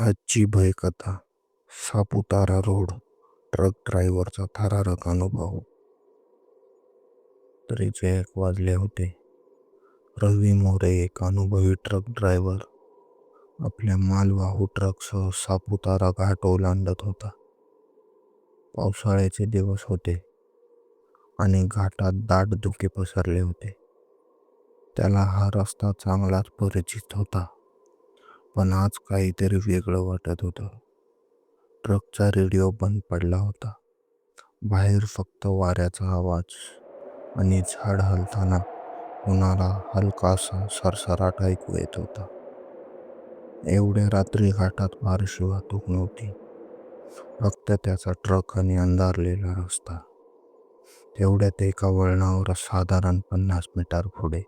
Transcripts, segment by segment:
आजची भयकथा. Saputara road truck ड्रायव्हरचा थरारक अनुभव. तरीचे एक वाजले होते. रवी मोरे एक अनुभवी ट्रक ड्रायव्हर. आपल्या मालवाहू ट्रकसह सापुतारा घाट ओलांडत होता. पावसाळ्याचे दिवस होते. आणि घाटात दाट धुके पसरले होते. त्याला हा रस्ता चांगलाच परिचित होता. पण आज काहीतरी वेगळं वाटत होतं. ट्रकचा रेडिओ बंद पडला होता. बाहेर फक्त वाऱ्याचा आवाज आणि झाड हलताना होणारा हलकासा सरसराट ऐकू येत होता. एवढ्या रात्री घाटात फारशी वाहतूक नव्हती. फक्त त्याचा ट्रक आणि अंधारलेला रस्ता. तेवढ्यात एका वळणावर साधारण पन्नास मीटर पुढे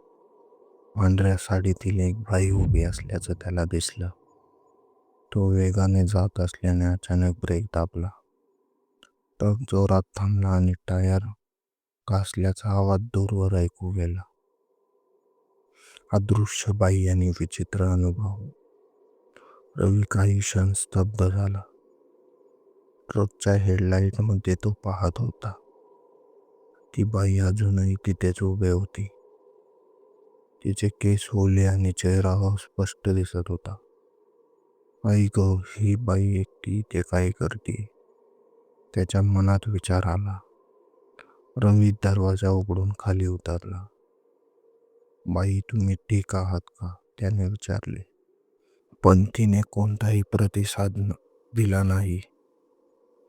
पांढऱ्या साडीतील एक बाई उभी असल्याचं त्याला दिसलं. तो वेगाने जात असल्याने अचानक ब्रेक दाबला. ट्रक जोरात थांबला आणि टायर कासल्याचा आवाज दूरवर ऐकू गेला. अदृश्य बाई आणि विचित्र अनुभव. रवी काही क्षण स्तब्ध झाला. ट्रकच्या हेडलाईटमध्ये तो पाहत होता. ती बाई अजूनही तिथेच उभे होती. तिचे केस ओले आणि चेहरा स्पष्ट दिसत होता. आई ग ही बाई एकटी ते काय करते? त्याच्या मनात विचार आला. रवी दरवाजा उघडून खाली उतरला. बाई तुम्ही ठीक आहात का? त्याने विचारले. पण तिने कोणताही प्रतिसाद दिला नाही.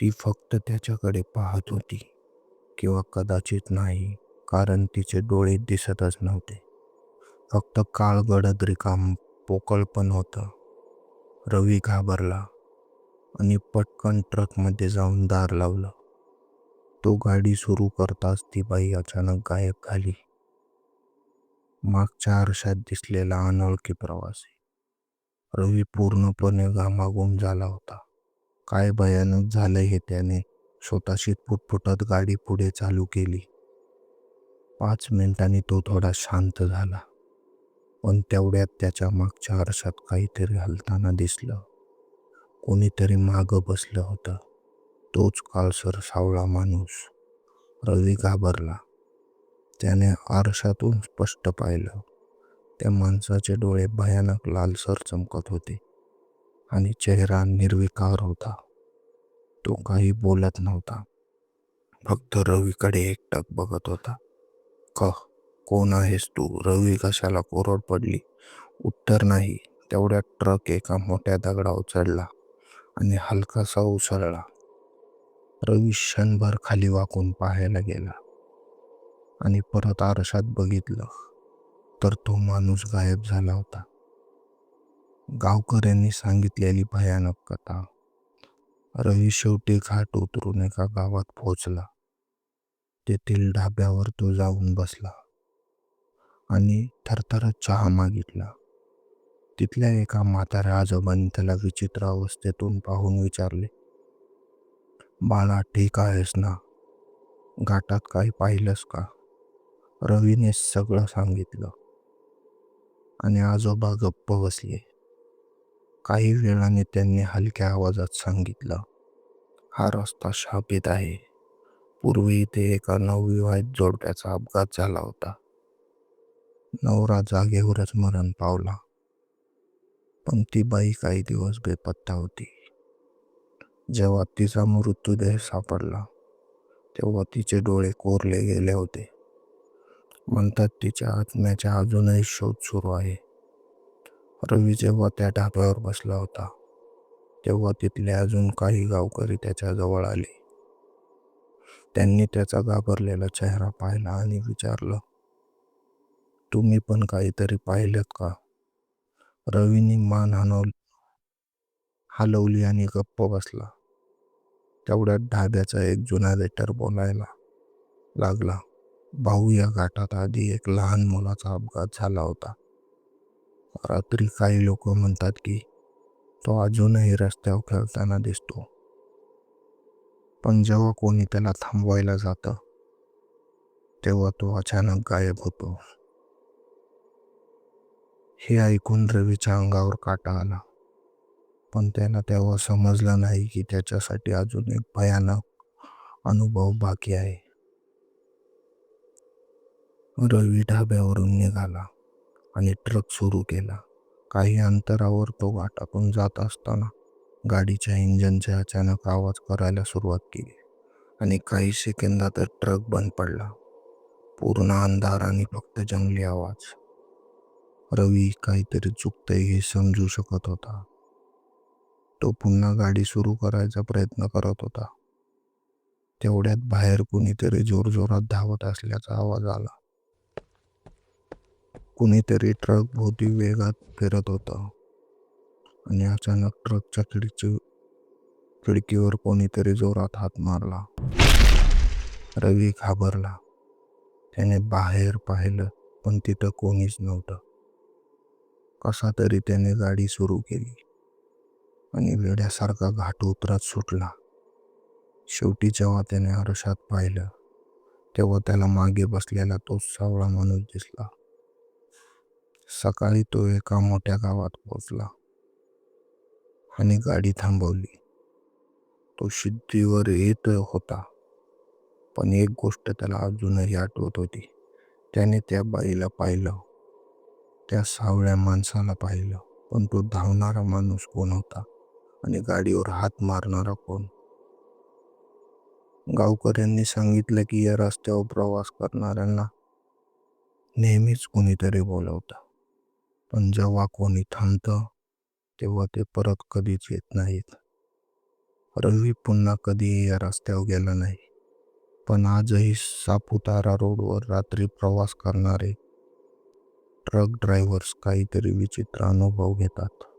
ती फक्त त्याच्याकडे पाहत होती किंवा कदाचित नाही कारण तिचे डोळे दिसतच नव्हते. फक्त काळ गडद रिकाम पोकळ पण होतं. रवी घाबरला आणि पटकन ट्रकमध्ये जाऊन दार लावलं. तो गाडी सुरू करताच ती बाई अचानक गायब झाली. मागच्या आरशात दिसलेला अनोळखी प्रवासी. रवी पूर्णपणे घामाघूम झाला होता. काय भयानक झालं हे त्याने स्वतःशी फुटफुटत गाडी पुढे चालू केली. पाच मिनिटांनी तो थोडा शांत झाला. पण तेवढ्यात त्याच्या मागच्या आरशात काहीतरी हलताना दिसलं. कोणीतरी मागं बसलं होतं. तोच काळसर सावळा माणूस. रवी घाबरला. त्याने आरशातून स्पष्ट पाहिलं. त्या माणसाचे डोळे भयानक लालसर चमकत होते. आणि चेहरा निर्विकार होता. तो काही बोलत नव्हता. फक्त रवीकडे एकटक बघत होता. क कोण आहेस तू रवी कशाला कोरड पडली? उत्तर नाही. तेवढ्यात ट्रक एका मोठ्या दगडावर चढला आणि हलकासा उसळला. रवी क्षणभर खाली वाकून पाहायला गेला आणि परत आरशात बघितलं तर तो माणूस गायब झाला होता. गावकऱ्यांनी सांगितलेली भयानक कथा. रवी शेवटी घाट उतरून एका गावात पोहोचला. तेथील ढाब्यावर तो जाऊन बसला. आणि थरथरत चहा मागितला. तिथल्या एका म्हाताऱ्या आजोबांनी त्याला विचित्र अवस्थेतून पाहून विचारले बाळा ठीक आहेस ना? घाटात काही पाहिलंस का? रवीने सगळं सांगितलं. आणि आजोबा गप्प बसले. काही वेळाने त्यांनी हलक्या आवाजात सांगितलं हा रस्ता शापित आहे. पूर्वी इथे एका नवविवाहित जोडप्याचा अपघात झाला होता. नवरा जागेवरच मरण पावला. पण ती बाई काही दिवस बेपत्ता होती. जेव्हा तिचा मृत्यूदेह सापडला तेव्हा तिचे डोळे कोरले गेले होते. म्हणतात तिच्या आत्म्याच्या अजूनही शोध सुरू आहे. रवी जेव्हा त्या ढाब्यावर बसला होता तेव्हा तिथले अजून काही गावकरी त्याच्याजवळ आले. त्यांनी त्याचा घाबरलेला चेहरा पाहिला आणि विचारलं तुम्ही पण काहीतरी पाहिलं का? रवीने मान हनव हलवली आणि गप्प बसला. तेवढ्यात ढाब्याचा एक जुना लेटर बोलायला लागला. भाऊ या घाटात आधी एक लहान मुलाचा अपघात झाला होता. रात्री काही लोक म्हणतात की तो अजूनही रस्त्यावर खेळताना दिसतो. पण जेव्हा कोणी त्याला थांबवायला जातं तेव्हा तो अचानक गायब होतो. हे ऐकून रवीच्या अंगावर काटा आला. पण त्याला तेव्हा समजलं नाही की त्याच्यासाठी अजून एक भयानक अनुभव बाकी आहे. रवी ढाब्यावरून निघाला आणि ट्रक सुरू केला. काही अंतरावर तो घाटातून जात असताना गाडीच्या इंजनचे अचानक आवाज करायला सुरुवात केली आणि काही सेकंदातच ट्रक बंद पडला. पूर्ण अंधार आणि फक्त जंगली आवाज. रवी काहीतरी चुकतंय हे समजू शकत होता. तो पुन्हा गाडी सुरू करायचा प्रयत्न करत होता. तेवढ्यात बाहेर कुणीतरी जोरजोरात धावत असल्याचा आवाज आला. कुणीतरी ट्रक भोवती वेगात फिरत होतं. आणि अचानक ट्रकच्या खिडकी खिडकीवर कोणीतरी जोरात हात मारला. रवी घाबरला. त्याने बाहेर पाहिलं पण तिथं कोणीच नव्हतं. कसा तरी त्याने गाडी सुरू केली आणि वेड्यासारखा घाट उतरत सुटला. शेवटी जेव्हा त्याने आरशात पाहिलं तेव्हा त्याला मागे बसलेला तोच सावळा माणूस दिसला. सकाळी तो एका मोठ्या गावात पोचला आणि गाडी थांबवली. तो सिद्धीवर येत होता पण एक गोष्ट त्याला अजूनही आठवत होती. त्याने त्या बाईला पाहिलं. त्या सावळ्या माणसाला पाहिलं पण तो धावणारा माणूस कोण होता आणि गाडीवर हात मारणारा कोण? गावकऱ्यांनी सांगितलं की या रस्त्यावर प्रवास करणाऱ्यांना नेहमीच कोणीतरी बोलवतं. पण जेव्हा कोणी थांबतं तेव्हा ते परत कधीच येत नाहीत. रवी पुन्हा कधीही या रस्त्यावर गेला नाही. पण आजही सापुतारा रोडवर रात्री प्रवास करणारे ट्रक ड्रायव्हर्स काहीतरी विचित्र अनुभव घेतात.